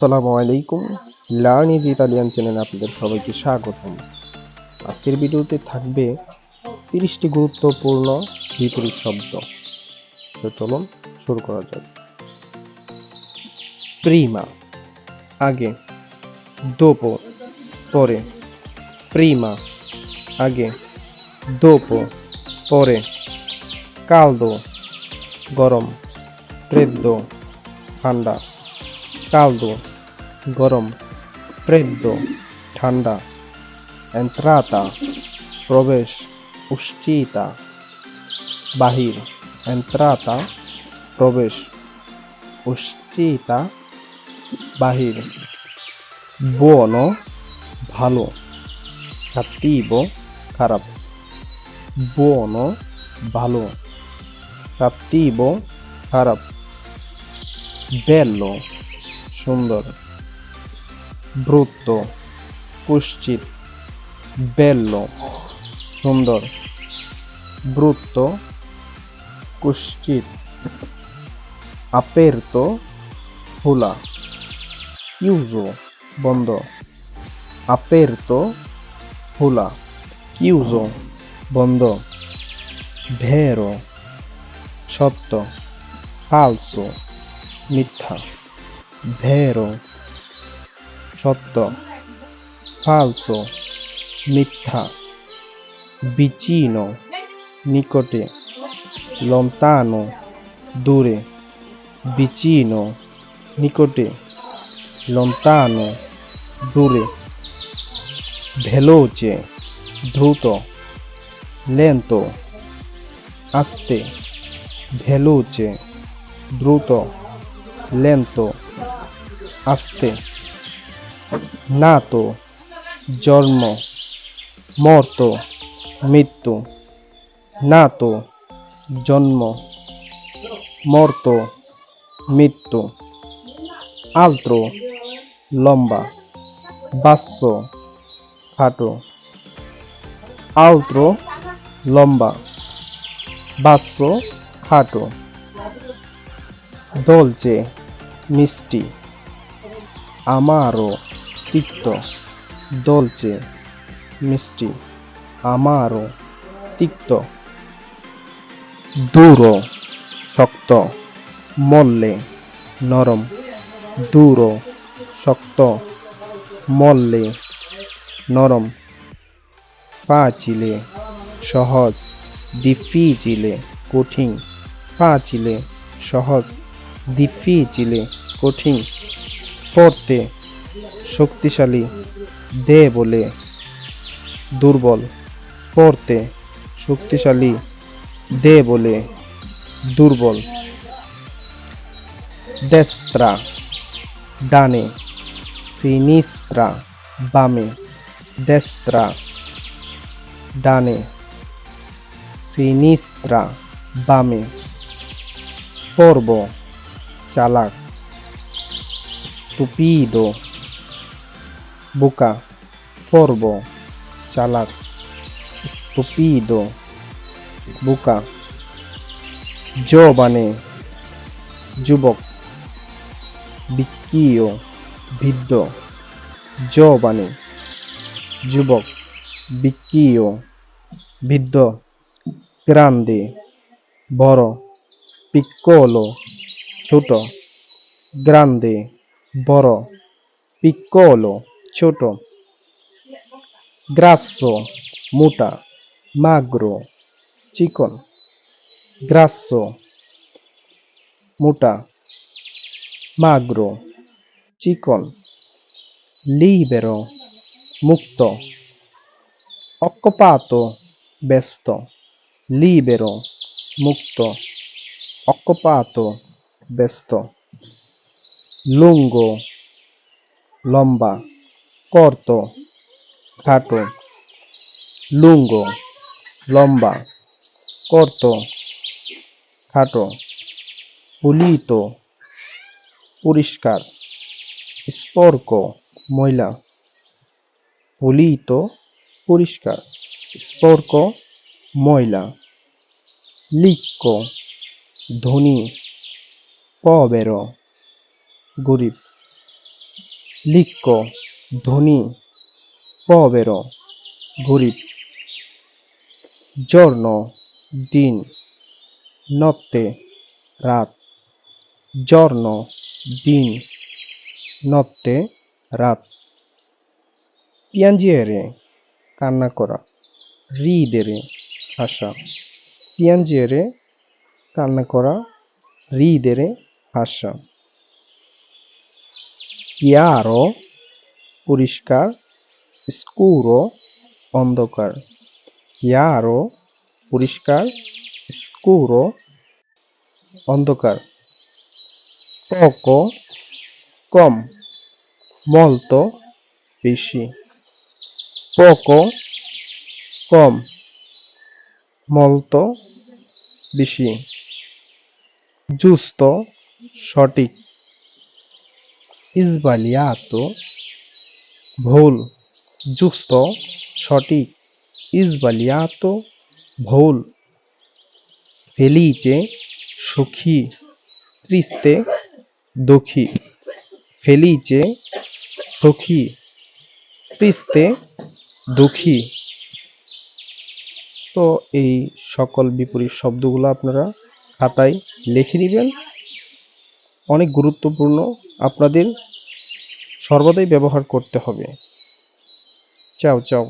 আসসালামু আলাইকুম। Learn is Italian চ্যানেলে আপনাদের সবাইকে স্বাগতম। আজকের ভিডিওতে থাকবে তিরিশটি গুরুত্বপূর্ণ বিপরীত শব্দ। তো চলুন শুরু করা যাক। প্রিমা। আগে। দোপো। পরে। প্রিমা। আগে। দোপো। পরে। কালদো। গরম। ফ্রেদ্দো ঠান্ডা। Caldo গরম freddo ঠান্ডা entrata প্রবেশ uscita বাহির entrata প্রবেশ uscita বাহির buono ভালো cattivo খারাপ buono ভালো cattivo খারাপ bello সুন্দর ব্রুত্ত কুশ্চিত বেল্ল, সুন্দর ব্রুত্ত কুশ্চিত আপের্ত হোলা ইউজো বন্ধ, আপের্ত হোলা ইউজো বন্ধ, ভেরো, সত্য, ফালসো, মিথ্যা। ভেরো সত্য ফালসো মিথ্যা vicino নিকটে lontano দূরে vicino নিকটে lontano দূরে veloce দ্রুত lento আস্তে veloce দ্রুত lento আস্তে। নাতো জন্ম, মর্ত, মৃত্যু। নাতো জন্ম, মর্ত, মৃত্যু। আলত্রো লম্বা, বাস্য, খাটো। আলত্রো লম্বা, বাস্য, খাটো। দলচে, মিষ্টি। আমারও তিক্ত, দলচে, মিষ্টি, আমারও তিক্ত। দূর, শক্ত, মল্লে, নরম। দূর, শক্ত, মল্লে, নরম। পাচিলে, সহজ ডিফিচিলে কঠিন। পাচিলে, সহজ ডিফিচিলে কঠিন। পড়তে শক্তিশালী, দে বলে। দুর্বল, পড়তে শক্তিশালী, দে বলে। দুর্বল, দেস্ত্রা, ডানে। সিনিস্ত্রা, বামে। দেস্ত্রা, ডানে। সিনিস্ত্রা, বামে। পর্ব, চালাক। Stupido বোকা পর্ব চালাক stupido বোকা জবানে যুবক বিক্কিও ভিদ্য জবানে যুবক বিক্কিও ভিদ্য গ্রান্দে বড় পিক্কোলো ছোট গ্রান্দে বড় পিক্কোলো ছোট গ্রাসো মোটা, মাগ্রো, চিকন গ্রাসো মোটা, মাগ্রো, চিকন, লিবেরো, মুক্ত অক্কপাতো ব্যস্ত, লিবেরো, মুক্ত অক্কপাতো ব্যস্ত। লুঙ্গো, লম্বা, কর্ত, খাটো, লুঙ্গো, লম্বা, কর্ত, খাটো, পুলিত, পরিষ্কার, স্পর্ক, ময়লা, পুলিত, পরিষ্কার, স্পর্ক, ময়লা, লিক্ক, ধনী, পবেরো। গরিব। লিক্ক, ধনী, পবেরো, গরিব। জর্ণ দিন নত্তে রাত। জর্ণ দিন নত্তে রাত। পিয়াঞ্জিয়ারে কান্না করা। রিদেরে, হাসা। পিয়াঞ্জিয়ারে কান্না করা। রিদেরে, হাসা। পিয়ারো পরিষ্কার, স্কুরো, অন্ধকার। চিয়ারো পরিষ্কার, স্কুরো, অন্ধকার। পকো কম মলতো বেশি। পকো, কম মলতো বেশি। জুস্তো সঠিক। ইসবালিয়াতো ভুল, যুক্ত, সঠিক। ইসবালিয়াতো ভুল, ফেলিচে সুখী ত্রিস্তে দুঃখী। ফেলিচে সুখী ত্রিস্তে দুঃখী। তো এই সকল বিপরীত শব্দগুলো আপনারা খাতায় লিখে নেবেন। অনেক গুরুত্বপূর্ণ। আপনাদের সর্বদাই ব্যবহার করতে হবে। চাও চাও।